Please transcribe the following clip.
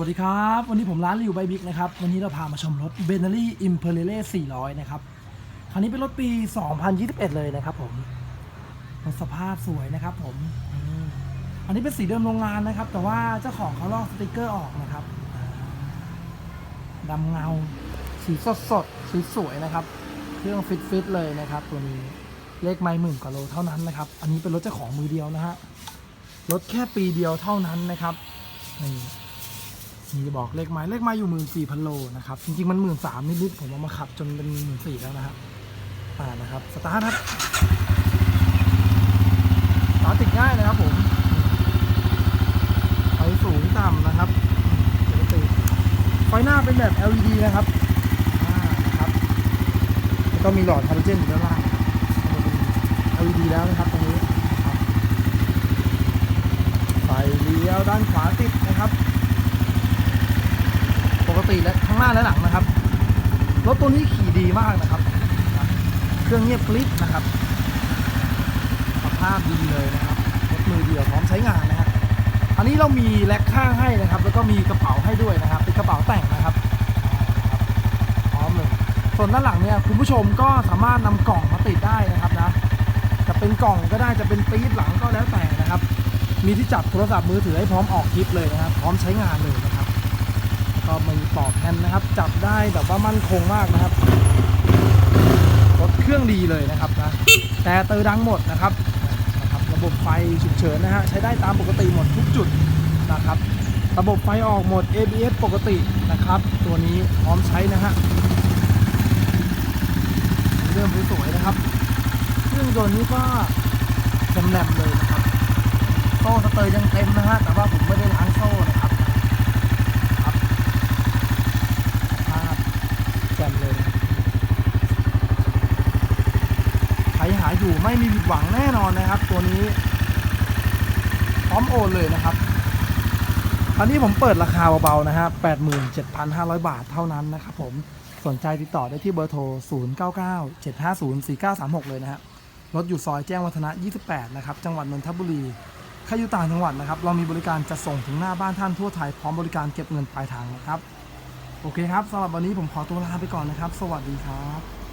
วัสดีครับ วันนี้ผมร้านรีวิวไบบิ๊กนะครับ วันนี้เราพามาชมรถเบน n ลี่อิมเพ r เ l เล่400 นะครับ คันนี้เป็นรถปี 2021 เลยนะครับผมรถสภาพสวยนะครับผม อันนี้เป็นสีเดิมโรงงานนะครับ แต่ว่าเจ้าของเขาลอกสติกเกอร์ออกนะครับดำเงา สีสดสดสีสวยนะครับ เครื่องฟิตฟิตๆเลยนะครับ ตัวนี้เลขไม่หมื่นกว่าโลเท่านั้นนะครับ อันนี้เป็นรถเจ้าของมือเดียวนะฮะ รถแค่ปีเดียวเท่านั้นนะครับนี่ มีบอกเลขไม้เลขไม้อยู่หมื่นสี่พันโลนะครับ จริงๆ มันหมื่นสามนิดๆผมเอามาขับจนเป็นหมื่นสี่แล้วนะฮะอ่านะครับสตาร์ทครับสตาร์ทติดง่ายนะครับผมไฟสูงต่ำนะครับปกติไฟหน้าเป็นแบบ LED นะครับอ่านะครับแล้วก็มีหลอดฮาโลเจนอยู่ด้านล่างนะครับเป็น LED แล้วนะครับตรงนี้ไฟเลี้ยวด้านขวาติดนะครับ ติและทั้งหน้าและหลังนะครับรถตัวนี้ขี่ดีมากนะครับ เครื่องเงียบกริบนะครับสภาพดีเลยนะครับรถมือเดียวพร้อมใช้งานนะฮะอันนี้เรามีแร็คข้างให้นะครับ แล้วก็มีกระเป๋าให้ด้วยนะครับ เป็นกระเป๋าแต่งนะครับพร้อมเลยส่วนด้านหลังเนี่ยคุณผู้ชมก็สามารถนำกล่องมาติดได้นะครับนะจะเป็นกล่องก็ได้จะเป็นปี๊บหลังก็แล้วแต่นะครับ มีที่จับโทรศัพท์มือถือให้พร้อมออกคลิปเลยนะครับ พร้อมใช้งานเลยนะครับ ก็มีปอกแผ่นนะครับ จับได้แบบว่ามั่นคงมากนะครับรถเครื่องดีเลยนะครับนะแต่เตอร์ดังหมดนะครับนะครับ ระบบไฟฉุกเฉินนะฮะใช้ได้ตามปกติหมดทุกจุดนะครับ ระบบไฟออกหมด ABS ปกตินะครับ ตัวนี้พร้อมใช้นะฮะเริ่มสวยๆนะครับเครื่องยนต์นี้ก็แหลมเลยนะครับโซ่สเตอร์ยังเต็มนะฮะแต่ว่าผมไม่ได้ล้างโซ่นะครับ ภาพแจ่มเลยนะครับใครหา อยู่ไม่มีผิดหวังแน่นอนนะครับ ตัวนี้ พร้อมโอนเลยนะครับอันนี้ผมเปิดราคาเบาๆนะฮะ87,500 บาทเท่านั้นนะครับผมสนใจติดต่อได้ที่เบอร์โทร 0997504936 เลยนะฮะรถอยู่ซอยแจ้งวัฒนะ 28 นะครับ จังหวัดนนทบุรีใครอยู่ต่างจังหวัดนะครับ เรามีบริการจะส่งถึงหน้าบ้านท่านทั่วไทย พร้อมบริการเก็บเงินปลายทางนะครับ โอเคครับสำหรับวันนี้ผมขอตัวลาไปก่อนนะครับ สวัสดีครับ